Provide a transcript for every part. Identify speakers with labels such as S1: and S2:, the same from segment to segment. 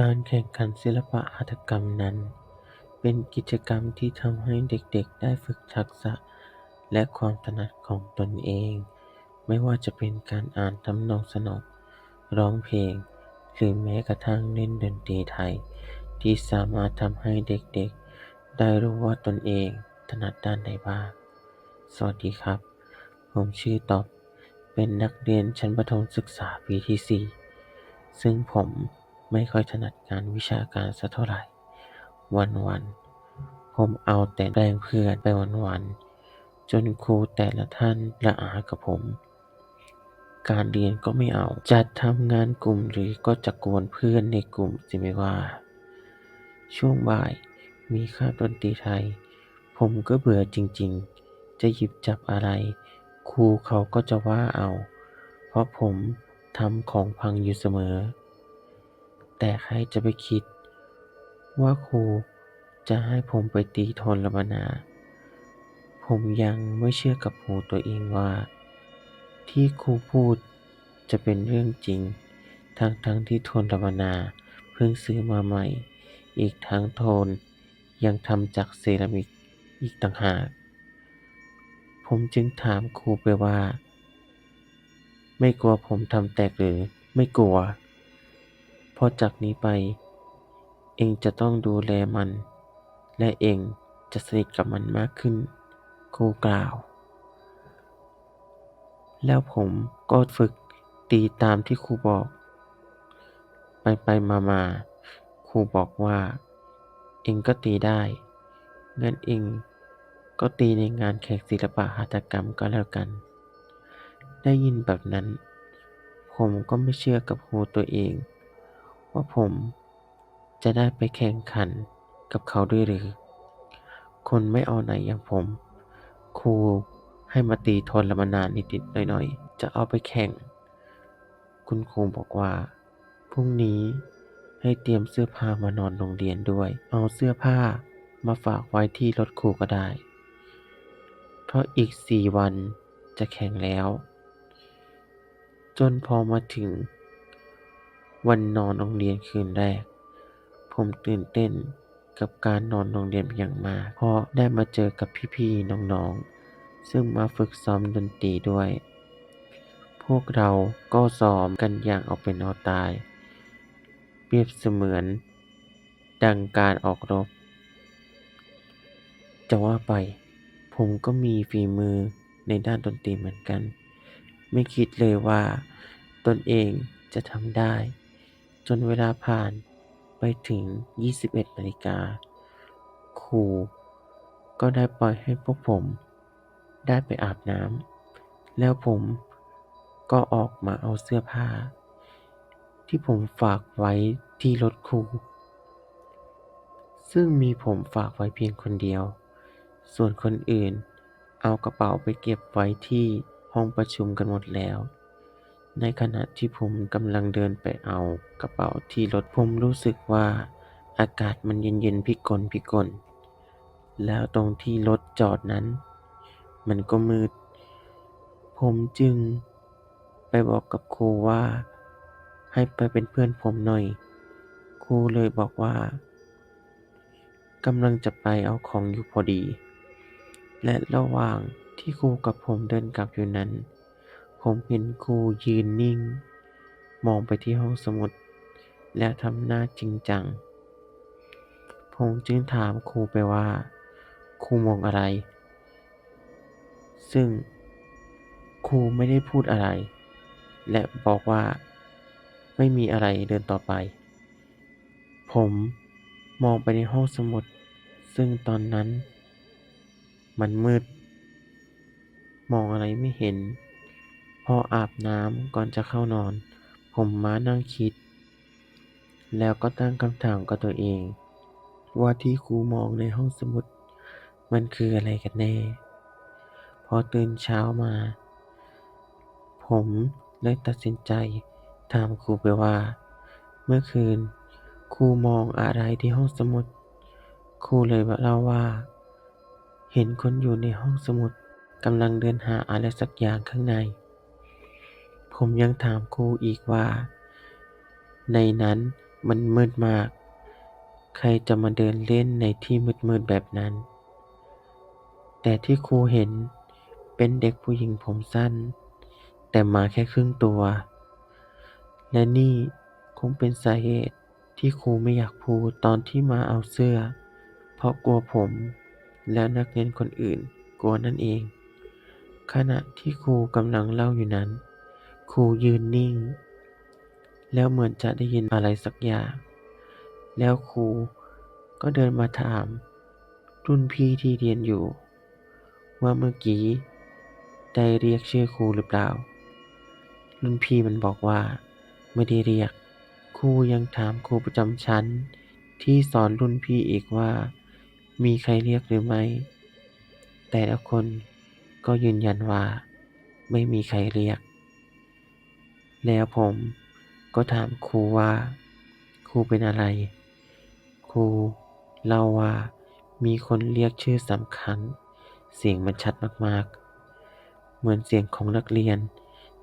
S1: การแข่งขันศิลปหัตถกรรมนั้น เป็นกิจกรรมที่ทำให้เด็ก ๆ ได้ฝึกทักษะและความถนัดของตนเอง ไม่ว่าจะเป็นการอ่านทำนองสนอร้องเพลง หรือแม้กระทั่งเล่นดนตรีไทย ที่สามารถทำให้เด็ก ๆ ได้รู้ว่าตนเองถนัดด้านใดบ้าง สวัสดีครับ ผมชื่อต๊อบ เป็นนักเรียนชั้นประถมศึกษาปีที่ 4 ซึ่งผม ไม่ค่อยถนัดงานวิชาการสักเท่าไหร่ วันๆผมเอาแต่แกล้งเพื่อนไปวันๆจนครูแต่ละท่านระอากับผม การเรียนก็ไม่เอา จัดทำงานกลุ่มหรือก็จะกวนเพื่อนในกลุ่มสิไม่ว่า ช่วงบ่ายมีคาบดนตรีไทย ผมก็เบื่อจริงๆ จะหยิบจับอะไร ครูเขาก็จะว่าเอา เพราะผมทำของพังอยู่เสมอ แต่ใครจะไปคิด ว่าครูจะให้ผมไปตีทนลมนา ผมยังไม่เชื่อกับหูตัวเองว่า ที่ครูพูดจะเป็นเรื่องจริง ทั้งๆที่ทนลมนาเพิ่งซื้อมาใหม่ อีกทั้งโทนยังทำจากเซรามิกอีกต่างหาก ผมจึงถามครูไปว่า ไม่กลัวผมทำแตกหรือไม่กลัว ราะจากนี้ไป เองจะต้องดูแลมัน และเองจะสนิทกับมันมากขึ้นครูกล่าว แล้วผมก็ฝึกตีตามที่ครูบอก ไปไปมามาครูบอกว่า เองก็ตีได้งั้นเองก็ตีในงานแข่งศิลปะหัตถกรรมก็แล้วกัน ได้ยินแบบนั้น ผมก็ไม่เชื่อกับหูตัวเอง ว่าผมจะได้ไปแข่งขันกับเขาด้วยหรือ คนไม่เอาไหนอย่างผม ครูให้มาตีทนลมนานิดๆหน่อยๆ จะเอาไปแข่ง คุณครูบอกว่า พรุ่งนี้ให้เตรียมเสื้อผ้ามานอนโรงเรียนด้วย เอาเสื้อผ้ามาฝากไว้ที่รถครูก็ได้ เพราะอีกสี่วันจะแข่งแล้ว จนพอมาถึง วันนอนโรงเรียนคืนแรก ผมตื่นเต้นกับการนอนโรงเรียนเป็นอย่างมาก เพราะได้มาเจอกับพี่ๆน้องๆ ซึ่งมาฝึกซ้อมดนตรีด้วย พวกเราก็ซ้อมกันอย่างเอาเป็นเอาตาย เปรียบเสมือน ดังการออกรบ จะว่าไป ผมก็มีฝีมือในด้านดนตรีเหมือนกัน ไม่คิดเลยว่า ตนเองจะทำได้ จนเวลาผ่านไปถึง 21นาฬิกาครูก็ได้ปล่อยให้พวกผมได้ไปอาบน้ำแล้วผมก็ออกมาเอาเสื้อผ้า ที่ผมฝากไว้ที่รถครู ซึ่งมีผมฝากไว้เพียงคนเดียว ส่วนคนอื่นเอากระเป๋าไปเก็บไว้ที่ห้องประชุมกันหมดแล้ว ในขณะที่ผมกำลังเดินไปเอากระเป๋าที่รถผมรู้สึกว่าอากาศมันเย็นๆพิกลพิกล แล้วตรงที่รถจอดนั้น มันก็มืด ผมจึงไปบอกกับครูว่า ให้ไปเป็นเพื่อนผมหน่อย ครูเลยบอกว่ากำลังจะไปเอาของอยู่พอดี และระหว่างที่ครูกับผมเดินกลับอยู่นั้น ผมเห็นครูยืนนิ่ง มองไปที่ห้องสมุด และทำหน้าจริงจัง ผมจึงถามครูไปว่า ครูมองอะไร ซึ่งครูไม่ได้พูดอะไร และบอกว่า ไม่มีอะไรเดินต่อไป ผมมองไปในห้องสมุด ซึ่งตอนนั้น มันมืด มองอะไรไม่เห็น พออาบน้ำก่อนจะเข้านอน ผมมานั่งคิด แล้วก็ตั้งคำถามกับตัวเอง ว่าที่ครูมองในห้องสมุด มันคืออะไรกันแน่ พอตื่นเช้ามา ผมเลยตัดสินใจถามครูไปว่า เมื่อคืนครูมองอะไรที่ห้องสมุด ครูเลยเล่าว่า เห็นคนอยู่ในห้องสมุดกำลังเดินหาอะไรสักอย่างข้างใน ผมยังถามครูอีกว่า ในนั้นมันมืดมาก ใครจะมาเดินเล่นในที่มืดๆแบบนั้น แต่ที่ครูเห็นเป็นเด็กผู้หญิงผมสั้น แต่มาแค่ครึ่งตัว และนี่คงเป็นสาเหตุที่ครูไม่อยากพูดตอนที่มาเอาเสื้อ เพราะกลัวผม แล้วนักเรียนคนอื่นกลัวนั่นเอง ขณะที่ครูกำลังเล่าอยู่นั้น ครูยืนนิ่ง แล้วเหมือนจะได้ยินอะไรสักอย่าง แล้วครูก็เดินมาถาม รุ่นพี่ที่เรียนอยู่ ว่าเมื่อกี้ได้เรียกชื่อครูหรือเปล่า รุ่นพี่มันบอกว่า ไม่ได้เรียก ครูยังถามครูประจำชั้น ที่สอนรุ่นพี่อีกว่า มีใครเรียกหรือไม่ แต่ละคนก็ยืนยันว่า ไม่มีใครเรียก แล้วผมก็ถามครูว่า ครูเป็นอะไร ครูเล่าว่ามีคนเรียกชื่อสำคัญ เสียงมันชัดมากๆ เหมือนเสียงของนักเรียน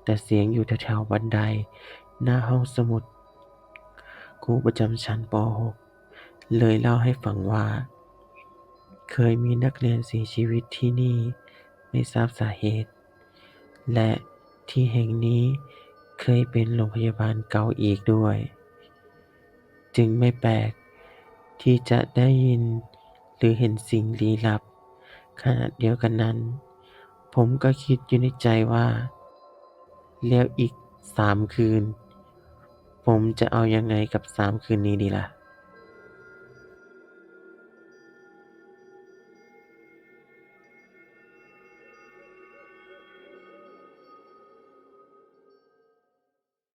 S1: แต่เสียงอยู่แถวๆบันได หน้าห้องสมุด ครูประจำชั้นป .6 เลยเล่าให้ฟังว่า เคยมีนักเรียนเสียชีวิตที่นี่ไม่ทราบสาเหตุ และที่แห่งนี้ เคยเป็นโรงพยาบาลเก่าอีกด้วย จึงไม่แปลกที่จะได้ยินหรือเห็นสิ่งลี้ลับ ขณะเดียวกันนั้น ผมก็คิดอยู่ในใจว่า แล้วอีกสามคืน ผมจะเอายังไงกับสามคืนนี้ดีล่ะ